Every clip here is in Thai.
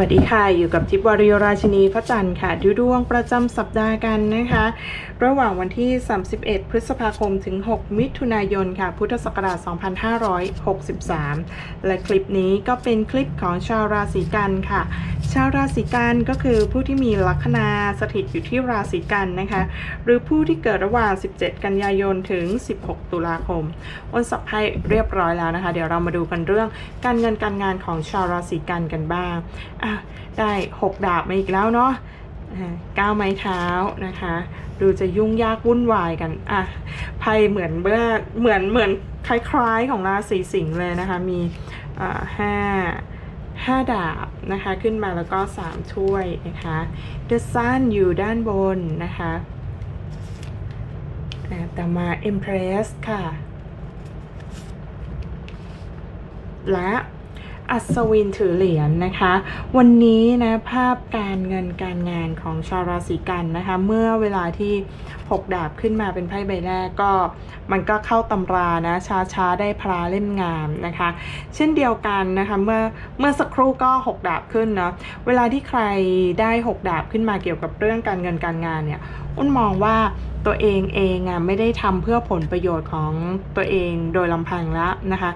วัสดีค่ะ อยู่กับทิพย์วริยราชินีพระจันทร์ค่ะดูดวงประจำสัปดาห์กันนะคะ ระหว่างวันที่ 31 พฤษภาคมถึง 6 มิถุนายนค่ะ พุทธศักราช 2563 และคลิปนี้ก็เป็นคลิปของชาวราศีกันค่ะ ชาวราศีกันก็คือผู้ที่มีลัคนาสถิตอยู่ที่ราศีกันนะคะ หรือผู้ที่เกิดระหว่าง 17 กันยายนถึง 16 ตุลาคมอ้นสับให้เรียบร้อยแล้วนะคะ เดี๋ยวเรามาดูกันเรื่องการเงินการงานของชาวราศีกันกันบ้างอะได้หกดาบมาอีกแล้วเนาะก้าวไม้เท้านะคะดูจะยุ่งยากวุ่นวายกันอะไพ่เหมือนเมื่อเหมือนเหมือนคล้ายๆของราศีสิงห์เลยนะคะมีอ่าห้าาดาบนะคะขึ้นมาแล้วก็สามถ้วยนะคะ The Sun อยู่ด้านบนนะคะอ่าต่อมา Empress ค่ะ และอัศวินถือเหรียญนะคะ วันนี้นะภาพการเงินการงานของชาวราศีกันนะคะ เมื่อเวลาที่ 6ดาบขึ้นมาเป็นไพ่ใบแรกก็มันก็เข้าตำรานะช้าๆได้พลาเล่มงามนะคะ เช่นเดียวกันนะคะเมื่อเมื่อสักครู่ก็ 6 ดาบขึ้นเนาะเวลาที่ใครได้ 6 ดาบขึ้นมาเกี่ยวกับเรื่องการเงินการงานเนี่ยอุ้นมองว่าตัวเองเองอะไม่ได้ทำเพื่อผลประโยชน์ของตัวเองโดยลำพังแล้วนะคะ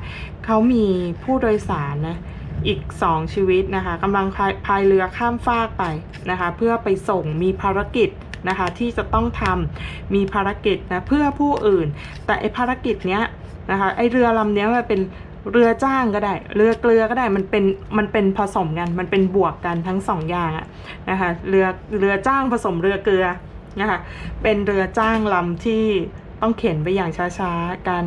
เขามีผู้โดยสารนะอีก 2 ชีวิตนะคะกำลังพาพายเรือข้ามฟากไปนะคะ เพื่อไปส่งมีภารกิจ นะคะ ที่จะต้องทำมีภารกิจนะเพื่อผู้อื่น แต่ไอภารกิจเนี้ยนะคะไอเรือลำเนี้ยมันเป็นเรือจ้างก็ได้ เรือเกลือก็ได้ มันเป็น มันเป็นผสมกัน มันเป็นบวกกันทั้งสองอย่างอะนะคะ เรือ เรือจ้างผสมเรือเกลือนะคะ เป็นเรือจ้างลำที่ ต้องเข็นไปอย่างช้าๆ การ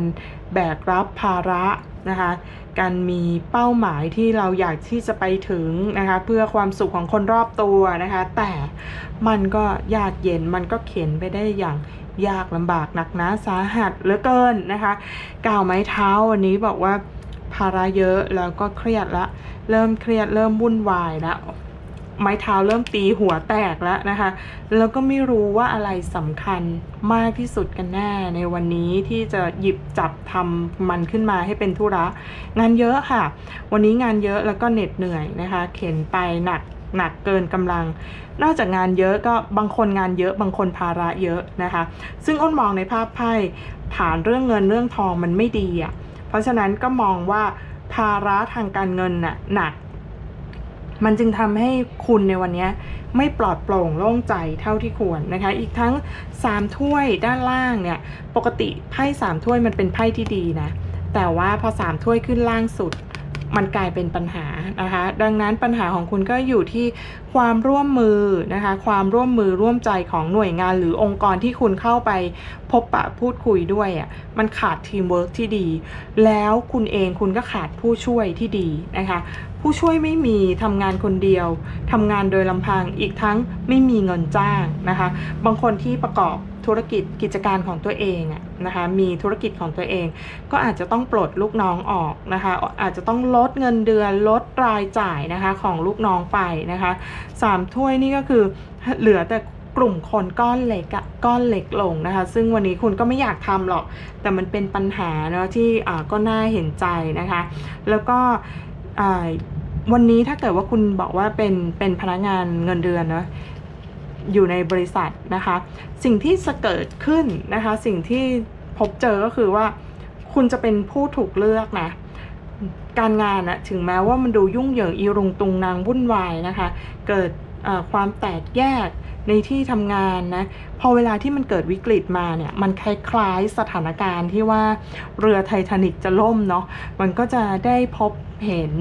แบกรับภาระนะคะ การมีเป้าหมายที่เราอยากที่จะไปถึงนะคะ เพื่อความสุขของคนรอบตัวนะคะ แต่มันก็ยากเย็นมันก็เข็นไปได้อย่างยากลำบากหนักหนาสาหัสเหลือเกินนะคะก่าวไม้เท้าวันนี้บอกว่าภาระเยอะแล้วก็เครียดละ เริ่มเครียดเริ่มวุ่นวายแล้ว ไม้เท้าเริ่มตีหัวแตกแล้วนะคะ แล้วก็ไม่รู้ว่าอะไรสำคัญมากที่สุดกันแน่ในวันนี้ที่จะหยิบจับทำมันขึ้นมาให้เป็นธุระ งานเยอะค่ะ วันนี้งานเยอะแล้วก็เหน็ดเหนื่อยนะคะ เข็นไปหนักหนักเกินกำลัง นอกจากงานเยอะก็บางคนงานเยอะบางคนภาระเยอะนะคะ ซึ่งอ้นมองในภาพไพ่ผ่านเรื่องเงินเรื่องทองมันไม่ดีอะ เพราะฉะนั้นก็มองว่าภาระทางการเงินน่ะหนัก มันจึงทำให้คุณในวันนี้ไม่ปลอดโปร่งโล่งใจเท่าที่ควรนะคะ อีกทั้ง 3 ถ้วยด้านล่างเนี่ย ปกติไพ่3ถ้วยมันเป็นไพ่ที่ดีนะ แต่ว่าพอ 3 ถ้วยขึ้นล่างสุด มันกลายเป็นปัญหานะคะ ดังนั้นปัญหาของคุณก็อยู่ที่ความร่วมมือนะคะ ความร่วมมือร่วมใจของหน่วยงานหรือองค์กรที่คุณเข้าไปพบปะพูดคุยด้วยอะ่ะ มันขาดทีมเวิร์กที่ดี แล้วคุณเองคุณก็ขาดผู้ช่วยที่ดีนะคะ ผู้ช่วยไม่มีทำงานคนเดียวทำงานโดยลำพังอีกทั้งไม่มีเงินจ้างนะคะ บางคนที่ประกอบธุรกิจกิจการของตัวเองนะคะมีธุรกิจของตัวเอง ก็อาจจะต้องปลดลูกน้องออกนะคะ อาจจะต้องลดเงินเดือนลดรายจ่ายนะคะของลูกน้องไปนะคะสามถ้วยนี่ก็คือเหลือแต่กลุ่มคนก้อนเล็กก้อนเล็กลงนะคะ ซึ่งวันนี้คุณก็ไม่อยากทำหรอก แต่มันเป็นปัญหาเนาะที่ก็น่าเห็นใจนะคะ แล้วก็ วันนี้ถ้าเกิดว่าคุณบอกว่าเป็นเป็นพนักงานเงินเดือนเนาะอยู่ในบริษัทนะคะ สิ่งที่จะเกิดขึ้นนะคะ สิ่งที่พบเจอก็คือว่าคุณจะเป็นผู้ถูกเลือกนะ การงานอะถึงแม้ว่ามันดูยุ่งเหยิงอีรุงตุงนางวุ่นวายนะคะ เกิดความแตกแยก ในที่ทำงานนะพอเวลาที่มันเกิดวิกฤตมาเนี่ยมันคล้ายๆสถานการณ์ที่ว่าเรือไททานิกจะล่มเนาะมันก็จะได้พบเห็น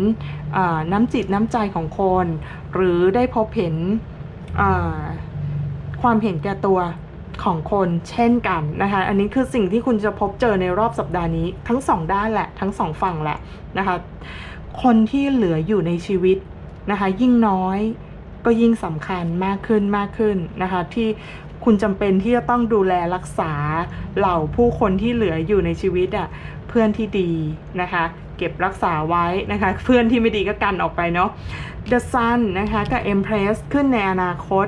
น้ำจิตน้ำใจของคน หรือได้พบเห็นความเห็นแก่ตัวของคนเช่นกันนะคะ อันนี้คือสิ่งที่คุณจะพบเจอในรอบสัปดาห์นี้ทั้งสองด้านแหละ ทั้งสองฝั่งแหละนะคะ คนที่เหลืออยู่ในชีวิตนะคะ ยิ่งน้อย ก็ยิ่งสำคัญมากขึ้นมากขึ้นนะคะ ที่คุณจำเป็นที่จะต้องดูแลรักษาเหล่าผู้คนที่เหลืออยู่ในชีวิตอะ่ะเพื่อนที่ดีนะคะ เก็บรักษาไว้นะคะ เพื่อนที่ไม่ดีก็กันออกไปเนาะ The Sun นะคะกับ Empress ขึ้นในอนาคต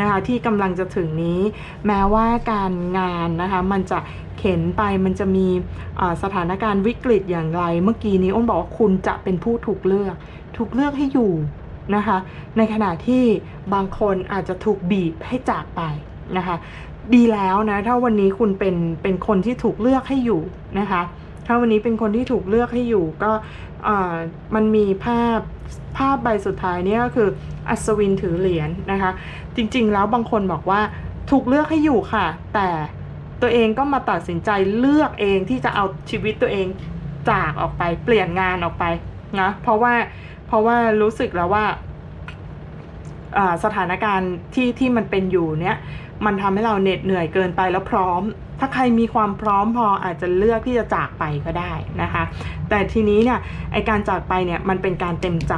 นะคะที่กำลังจะถึงนี้แม้ว่าการงานนะคะมันจะเข็นไปมันจะมีสถานการณ์วิกฤตอย่างไร เมื่อกี้นี้อ้นบอกว่าคุณจะเป็นผู้ถูกเลือก ถูกเลือกให้อยู่ นะคะ ในขณะที่บางคนอาจจะถูกบีบให้จากไปนะคะ ดีแล้วนะ ถ้าวันนี้คุณเป็นเป็นคนที่ถูกเลือกให้อยู่นะคะ ถ้าวันนี้เป็นคนที่ถูกเลือกให้อยู่ก็มันมีภาพภาพใบสุดท้ายนี่ก็คืออัศวินถือเหรียญนะคะ จริงๆแล้วบางคนบอกว่าถูกเลือกให้อยู่ค่ะ แต่ตัวเองก็มาตัดสินใจเลือกเองที่จะเอาชีวิตตัวเองจากออกไปเปลี่ยนงานออกไปนะเพราะว่า เพราะว่ารู้สึกแล้วว่าสถานการณ์ที่ที่มันเป็นอยู่เนี้ยมันทำให้เราเหน็ดเหนื่อยเกินไปแล้วพร้อม ถ้าใครมีความพร้อมพออาจจะเลือกที่จะจากไปก็ได้นะคะ แต่ทีนี้เนี่ยไอการจากไปเนี่ยมันเป็นการเต็มใจ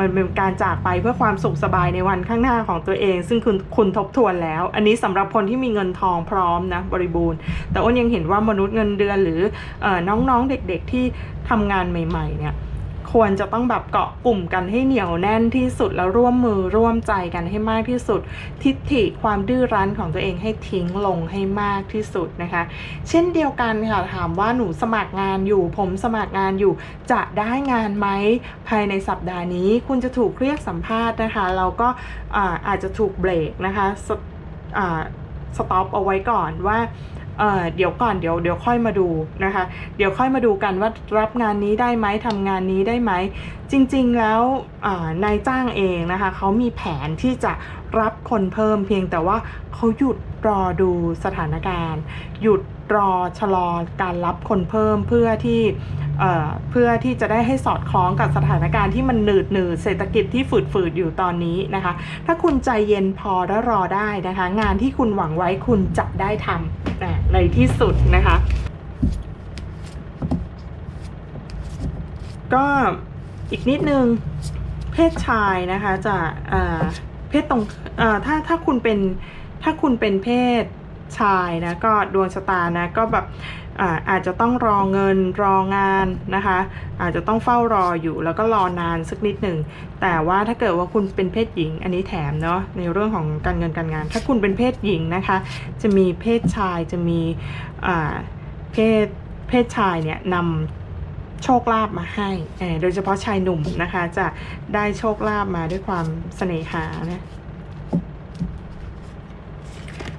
มันเป็นการจากไปเพื่อความสุขสบายในวันข้างหน้าของตัวเอง ซึ่งคุณคุณทบทวนแล้ว อันนี้สำหรับคนที่มีเงินทองพร้อมนะบริบูรณ์ แต่อ้นยังเห็นว่ามนุษย์เงินเดือนหรืออน้องๆเด็กๆที่ทำงานใหม่ ๆเนี่ย ควรจะต้องแบบเกาะกลุ่มกันให้เหนียวแน่นที่สุดแล้วร่วมมือร่วมใจกันให้มากที่สุด ทิฏฐิความดื้อรั้นของตัวเองให้ทิ้งลงให้มากที่สุดนะคะ เช่นเดียวกันค่ะถามว่าหนูสมัครงานอยู่ ผมสมัครงานอยู่จะได้งานไหมภายในสัปดาห์นี้ คุณจะถูกเรียกสัมภาษณ์นะคะเราก็อาอาจจะถูกเบรกนะคะสอ่าสต็อปเอาไว้ก่อนว่า เเดี๋ยวก่อนเดี๋ยวเดี๋ยวค่อยมาดูนะคะ เดี๋ยวค่อยมาดูกันว่ารับงานนี้ได้ไหมทำงานนี้ได้ไหมจริงๆแล้วนายจ้างเองนะคะเขามีแผนที่จะรับคนเพิ่มเพียงแต่ว่าเขาหยุดรอดูสถานการณ์ หยุดรอชะลอการรับคนเพิ่มเพื่อที่เเพื่อที่จะได้ให้สอดคล้องกับสถานการณ์ที่มันหนืดหนืดเศรษฐกิจที่ฝืดฝืดอยู่ตอนนี้นะคะ ถ้าคุณใจเย็นพอและรอได้นะคะ งานที่คุณหวังไว้คุณจะได้ทำในที่สุดนะคะ ก็ อีกนิดนึง เพศชายนะคะจะเพศตรงถ้าถ้าคุณเป็นถ้าคุณเป็นเพศชายนะก็ดวงชะตานะก็แบบอาอาจจะต้องรอเงินรองานนะคะ อาจจะต้องเฝ้ารออยู่แล้วก็รอนานสักนิดหนึ่ง แต่ว่าถ้าเกิดว่าคุณเป็นเพศหญิง อันนี้แถมเนาะในเรื่องของการเงินการงาน ถ้าคุณเป็นเพศหญิงนะคะ จะมีเพศชายจะมีเพศเพศชายเนี่ยนำ โชคลาภมาให้เออโดยเฉพาะชายหนุ่มนะคะ จะได้โชคลาภมาด้วยความเสน่หานะ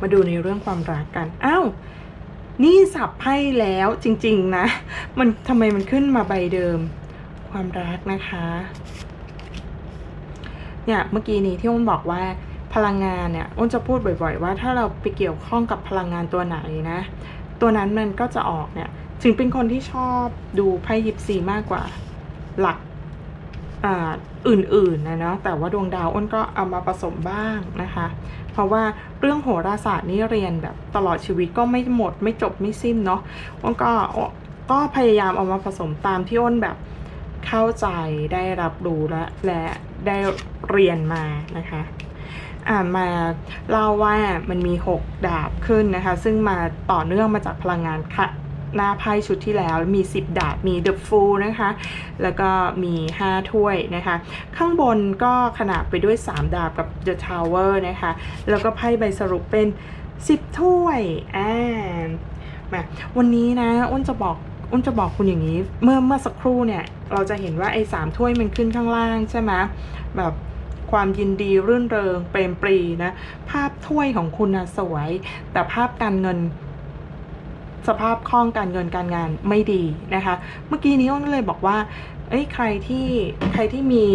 มาดูในเรื่องความรักกัน อ้าว นี่สับไพ่แล้วจริง ๆ นะ มันทำไมมันขึ้นมาใบเดิม ความรักนะคะ เนี่ยเมื่อกี้นี้ที่อ้นบอกว่าพลังงานเนี่ยอ้นจะพูดบ่อย ๆ ว่าถ้าเราไปเกี่ยวข้องกับพลังงานตัวไหนนะ ตัวนั้นมันก็จะออกเนี่ย ถึงเป็นคนที่ชอบดูไพ่ยิปซีมากกว่าหลักอื่นๆนะเนาะแต่ว่าดวงดาวอ้นก็เอามาผสมบ้างนะคะ เพราะว่าเรื่องโหราศาสตร์นี่เรียนแบบตลอดชีวิตก็ไม่หมดไม่จบไม่สิ้นเนาะอ้นก็ก็พยายามเอามาผสมตามที่อ้นแบบเข้าใจได้รับรู้และและได้เรียนมานะคะอ่ามาเล่าว่ามันมี 6 ดาบขึ้นนะคะ ซึ่งมาต่อเนื่องมาจากพลังงานค่ะ หน้าไพ่ชุดที่แล้ว มี 10 ดาบ มี The Fool นะคะ แล้วก็มี 5 ถ้วยนะคะ ข้างบนก็ขนาบไปด้วย 3 ดาบกับ The Tower นะคะ แล้วก็ไพ่ใบสรุปเป็น 10 ถ้วยอ่ามาวันนี้นะอ้นจะบอกอ้นจะบอกคุณอย่างนี้ เมื่อเมื่อสักครู่เนี่ย เราจะเห็นว่าไอ้สามถ้วยมันขึ้นข้างล่างใช่ไหมแบบความยินดีรื่นเริงเปรมปรีนะ ภาพถ้วยของคุณนะสวย แต่ภาพการเงิน สภาพคล่องการเงินการงานไม่ดีนะคะ เมื่อกี้นี้อ้นก็เลยบอกว่าเอ้ยใครที่ใครที่มี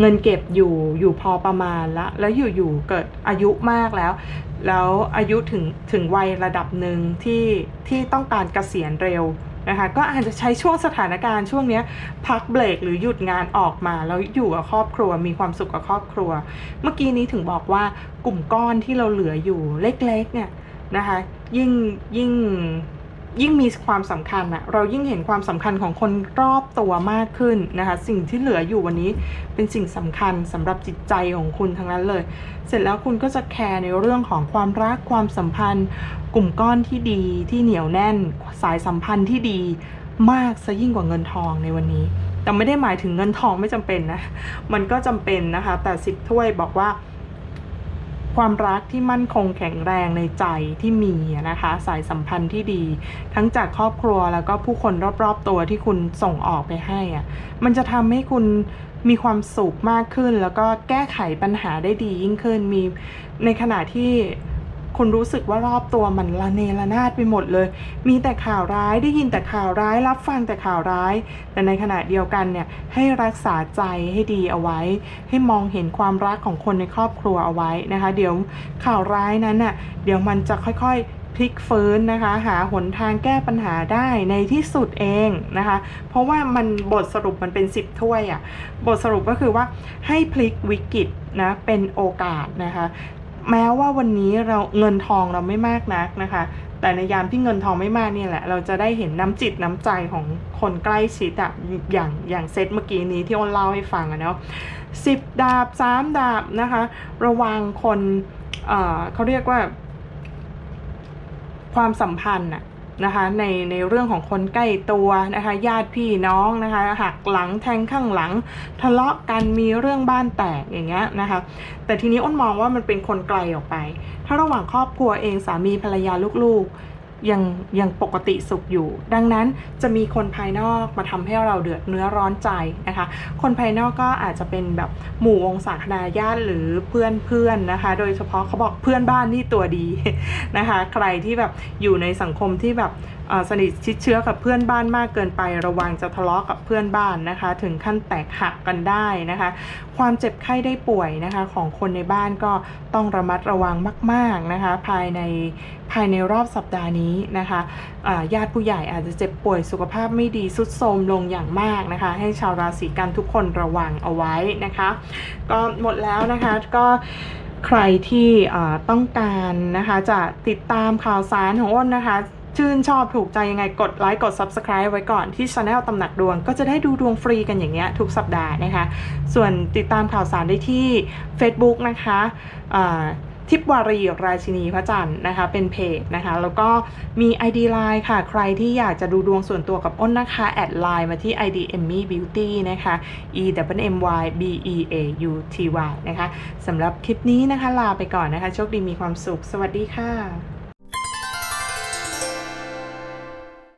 เงินเก็บอยู่อยู่พอประมาณละแล้วอยู่ๆเกิดอายุมากแล้ว แล้วอายุถึงถึงวัยระดับหนึ่งที่ที่ต้องการเกษียณเร็วนะคะก็อาจจะใช้ช่วงสถานการณ์ช่วงนี้พักเบรกหรือหยุดงานออกมา แล้วอยู่กับครอบครัวมีความสุขกับครอบครัว เมื่อกี้นี้ถึงบอกว่ากลุ่มก้อนที่เราเหลืออยู่เล็กๆเนี่ย นะคะ ยิ่งยิ่งยิ่งมีความสำคัญอะเรายิ่งเห็นความสำคัญของคนรอบตัวมากขึ้นนะคะ สิ่งที่เหลืออยู่วันนี้เป็นสิ่งสำคัญสำหรับจิตใจของคุณทั้งนั้นเลย เสร็จแล้วคุณก็จะแคร์ในเรื่องของความรักความสัมพันธ์ กลุ่มก้อนที่ดีที่เหนียวแน่น สายสัมพันธ์ที่ดีมากซะยิ่งกว่าเงินทองในวันนี้ แต่ไม่ได้หมายถึงเงินทองไม่จำเป็นนะ มันก็จำเป็นนะคะ แต่สิบถ้วยบอกว่า ความรักที่มั่นคงแข็งแรงในใจที่มีนะคะ สายสัมพันธ์ที่ดี ทั้งจากครอบครัวแล้วก็ผู้คนรอบๆตัวที่คุณส่งออกไปให้อะมันจะทำให้คุณมีความสุขมากขึ้น แล้วก็แก้ไขปัญหาได้ดียิ่งขึ้นมีในขณะที่ คุณรู้สึกว่ารอบตัวมันละเนระนาดไปหมดเลย มีแต่ข่าวร้ายได้ยินแต่ข่าวร้ายรับฟังแต่ข่าวร้าย แต่ในขณะเดียวกันเนี่ยให้รักษาใจให้ดีเอาไว้ ให้มองเห็นความรักของคนในครอบครัวเอาไว้นะคะ เดี๋ยวข่าวร้ายนั้นน่ะเดี๋ยวมันจะค่อยๆพลิกฟื้นนะคะ หาหนทางแก้ปัญหาได้ในที่สุดเองนะคะ เพราะว่ามันบทสรุปมันเป็น 10 ถ้วยอะ่ะ บทสรุปก็คือว่าให้พลิกวิกฤตนะเป็นโอกาสนะคะ แม้ว่าวันนี้เราเงินทองเราไม่มากนักนะคะ แต่ในยามที่เงินทองไม่มากเนี่ยแหละ เราจะได้เห็นน้ำจิตน้ำใจของคนใกล้ชิดอะอย่างอย่างเซตเมื่อกี้นี้ที่อ้นเล่าให้ฟังอะเนาะสิบดาบสามดาบนะคะ ระวังคนเอ่อเขาเรียกว่า ความสัมพันธ์อะ นะคะในในเรื่องของคนใกล้ตัวนะคะญาติพี่น้องนะคะหักหลังแทงข้างหลัง ทะเลาะกันมีเรื่องบ้านแตกอย่างเงี้ยนะคะแต่ทีนี้อ้นมองว่ามันเป็นคนไกลออกไป ถ้าระหว่างครอบครัวเองสามีภรรยาลูกๆ ยังยังปกติสุขอยู่ ดังนั้นจะมีคนภายนอกมาทำให้เราเดือดเนื้อร้อนใจนะคะ คนภายนอกก็อาจจะเป็นแบบหมู่วงศาคณาญาติหรือเพื่อนเพื่อนนะคะ โดยเฉพาะเขาบอกเพื่อนบ้านนี่ตัวดีนะคะ ใครที่แบบอยู่ในสังคมที่แบบ สนิทชิดเชื้อกับเพื่อนบ้านมากเกินไประวังจะทะเลาะกับเพื่อนบ้านนะคะ ถึงขั้นแตกหักกันได้นะคะ ความเจ็บไข้ได้ป่วยนะคะ ของคนในบ้านก็ต้องระมัดระวังมากๆนะคะ ภายในภายในรอบสัปดาห์นี้นะคะญาติผู้ใหญ่อาจจะเจ็บป่วยสุขภาพไม่ดีสุดโทรมลงอย่างมากนะคะ ให้ชาวราศีกันทุกคนระวังเอาไว้นะคะ ก็หมดแล้วนะคะก็ใครที่ต้องการนะคะจะติดตามข่าวสารของอ้นนะคะ ชื่นชอบถูกใจยังไงกดไลค์กด Subscribe ไว้ก่อนที่ Channel ตำหนักดวง ก็จะได้ดูดวงฟรีกันอย่างเงี้ยทุกสัปดาห์นะคะ ส่วนติดตามข่าวสารได้ที่ Facebook นะคะทิปวารีราชินีพระจันทร์นะคะ เป็นเพจนะคะ แล้วก็มี ID Line ค่ะ ใครที่อยากจะดูดวงส่วนตัวกับอ้นนะคะ แอดไลน์มาที่ ID Emmy Beauty นะคะ E W M Y B E A U T Y นะคะสำหรับคลิปนี้นะคะ ลาไปก่อนนะคะ โชคดีมีความสุข สวัสดีค่ะ